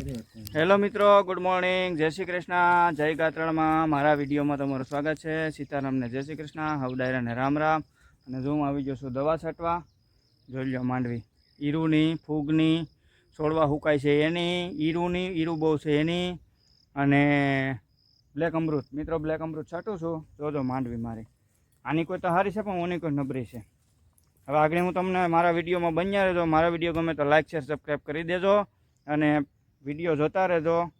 Hello મિત્રો, good morning. જય શ્રી કૃષ્ણ. જય ગાત્રણમાં મારા વિડીયોમાં તમારું સ્વાગત છે. સીતારામને જય શ્રી કૃષ્ણ. હવડાયરાને રામ રામ. અને જો હું આવી ગયો છું દવા છાંટવા, જોઈ લો માંડવી. ઈરુની, ફૂગની, છોડવા હુકાય છે એની. ઈરુની, ઈરુ બહુ છે એની. અને બ્લેક અમૃત. મિત્રો, બ્લેક અમૃત છાંટું છું. જોજો માંડવી મારી. આની કોઈ તો હારી છે, પણ ઓની કોઈ નબરી છે. હવે આગળ હું તમને મારા વિડીયોમાં બન્યા રહેજો. મારા વીડિયો ગમે તો લાઇક શેર સબસ્ક્રાઈબ કરી દેજો. અને વીડિયો જોતા રહેજો.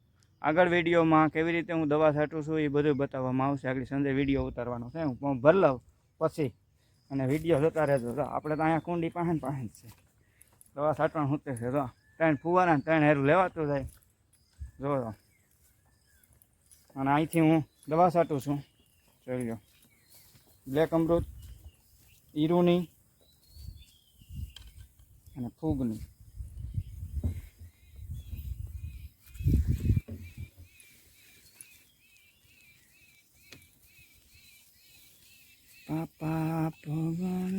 આગળ વિડીયોમાં કેવી રીતે હું દવા છાંટું છું એ બધું બતાવવામાં આવશે. આગળ સંજે વીડિયો ઉતારવાનો છે. હું ભર પછી અને વીડિયો જોતા રહેજો. આપણે તો અહીંયા કુંડી પાસે પાસે જ છે. દવા છાંટવાનું હોતે છે. જો, ત્રણ ફુવારા ત્રણ હેરું લેવાતું જાય. જો. અને અહીંથી હું દવા છાંટું છું. જોઈ લો. બ્લેક અમૃત, ઈરુની અને ફૂગની. પાપા ભગવાન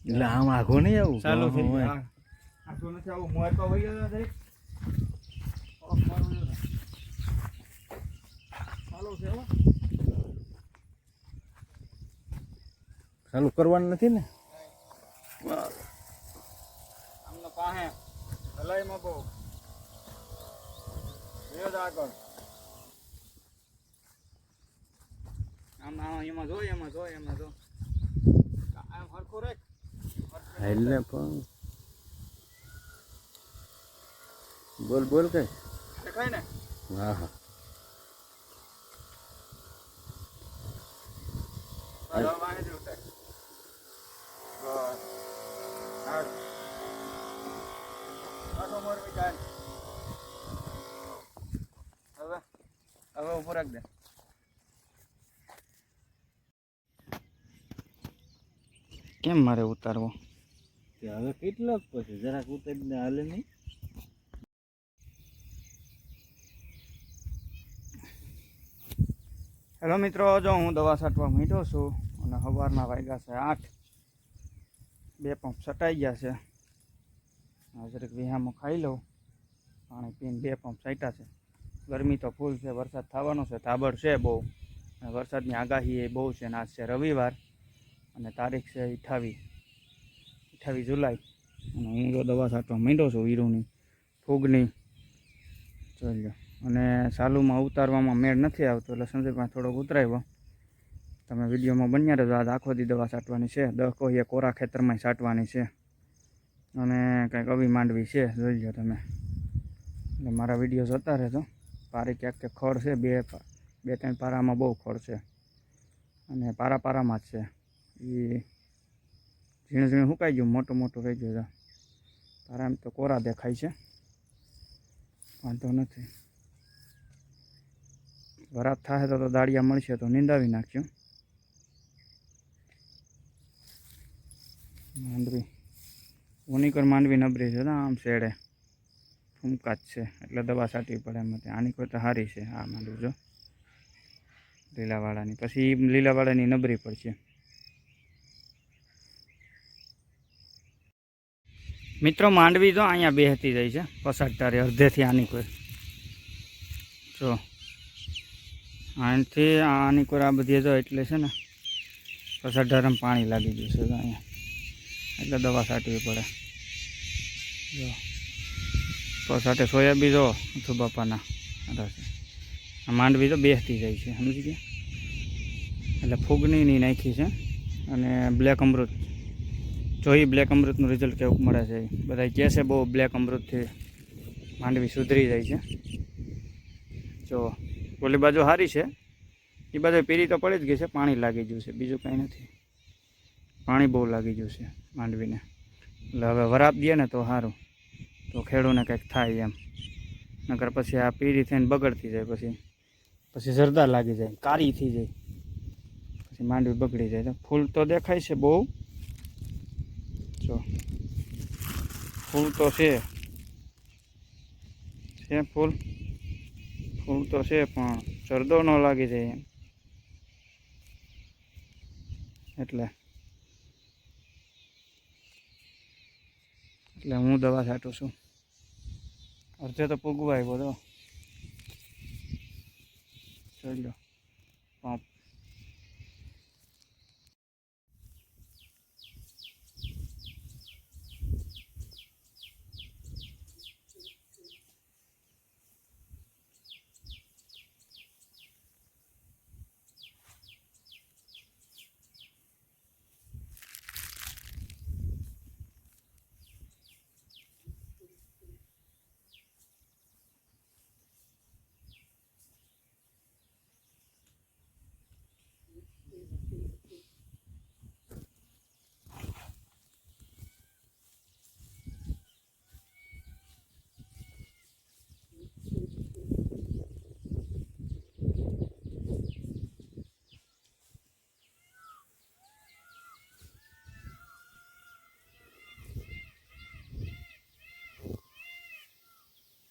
એટલે આમ આઘો નહીં આવું ચાલુ થઈ આખો નથી આવું મોય તો વહી ગયો છે. ચાલુ કરવાનું નથી ને પાસે હલાઈમાં બહુ આગળ આમ આમ એમાં જો એમાં જો એમાં જો. આમ હરખું રેખ. એટલે પણ. બોલ બોલ કઈ. દેખાય ને હા હા. હવે ઊભો રાખ દે. કેમ મારે ઉતારવો? તે હવે કેટલાક પછી જરાક ઉતારીને હાલે નહીં. હેલો મિત્રો જો હું દવા છાંટવા મીઠો છું અને સવારના વાગ્યા છે આઠ. બે પંપ છટાઈ ગયા છે. જરીક વિહામાં ખાઈ લઉં. પાણી પીને બે પંપ છાંટ્યા છે. ગરમી તો ફૂલ છે વરસાદ થવાનો છે તાબડ છે બહુ. અને વરસાદની આગાહી એ બહુ છે અને આજ છે રવિવાર. અને તારીખ છે અઠાવીસ અઠાવીસ જુલાઈ. અને હું જો દવા છાંટવા માંડ્યો છું વીરુની, ફૂગની. લો અને સાલુમાં ઉતારવામાં મેળ નથી આવતો, એટલે સંજયભાઈ થોડોક ઉતરાવ્યો તમે વિડીયોમાં બન્યા રહેજો. આજ આખો દી દવા છાંટવાની છે. દસ કોઈએ કોરા ખેતરમાં છાંટવાની છે. અને કંઈક અવી માંડવી છે. જોઈ લો તમે. એટલે મારા વીડિયો જોતા રહેજો. પારી ક્યાંક ક્યાંક ખડ છે, બે બે ત્રણ પારામાં બહુ ખડ છે. અને પારા પારામાં જ છે. એ ઝીણું ઝીણું સુકાઈ ગયું, મોટું મોટું રહી ગયું પારા એમ તો કોરા દેખાય છે. વાંધો નથી. વરાત થાય તો દાળિયા મળશે તો નીંદાવી નાખ્યું માંડવી. ઉનીકર માંડવી નબરી છે, આમ શેડે. ફૂમકા જ છે, એટલે દવા છાંટવી પડે એમાંથી આની કોઈ તો સારી છે, આ માંડવી જો. લીલાવાળાની. પછી લીલાવાળાની નબરી પડશે. મિત્રો, માંડવી તો અહીંયા બેહતી જાય છે. પસાડતારે અડધેથી આની કોઈ. જો. આનાથી આની કોઈ આ બધી જો એટલે છે ને પસાડારામાં પાણી લાગી ગયું છે અહીંયા. એટલે દવા છાંટવી પડે. જો. પસાટે સોયાબી જો અથુ બાપાના માંડવી તો બેસતી જાય છે, સમજી ગયા? એટલે ફૂગની નાખી છે અને બ્લેક અમૃત. જોઈ બ્લેક અમૃતનું રિઝલ્ટ કેવું મળે છે. બધા કહે છે બહુ બ્લેક અમૃતથી માંડવી સુધરી જાય છે. જો ઓલી બાજુ સારી છે. એ બાજુ પીરી તો પડી જ ગઈ છે, પાણી લાગી ગયું છે. બીજું કંઈ નથી. પાણી બહુ લાગી ગયું છે માંડવીને. એટલે હવે વરાપ દે ને તો સારું તો ખેડૂને કંઈક થાય એમ. નકર પછી આ પીરી થઈને બગડતી જાય, પછી પછી જરદા લાગી જાય, કારી થઈ જાય. પછી માંડવી બગડી જાય. ફૂલ તો દેખાય છે બહુ. જો. ફૂલ તો છે. ફૂલ? ફૂલ તો છે, પણ જરદો ન લાગી જાય એમ. એટલે. એટલે હું દવા છાંટું છું. અડધે તો પૂગવા આવ્યો તો. ચલો પંપ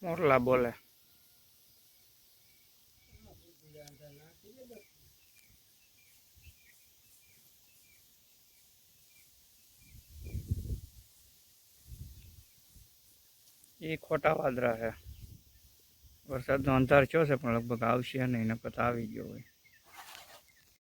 મોરલા બોલે એ ખોટા વાદળા છે વરસાદનો અંધાર થયો છે પણ લગભગ આવશે નહીં નકર તો આવી ગયો હોય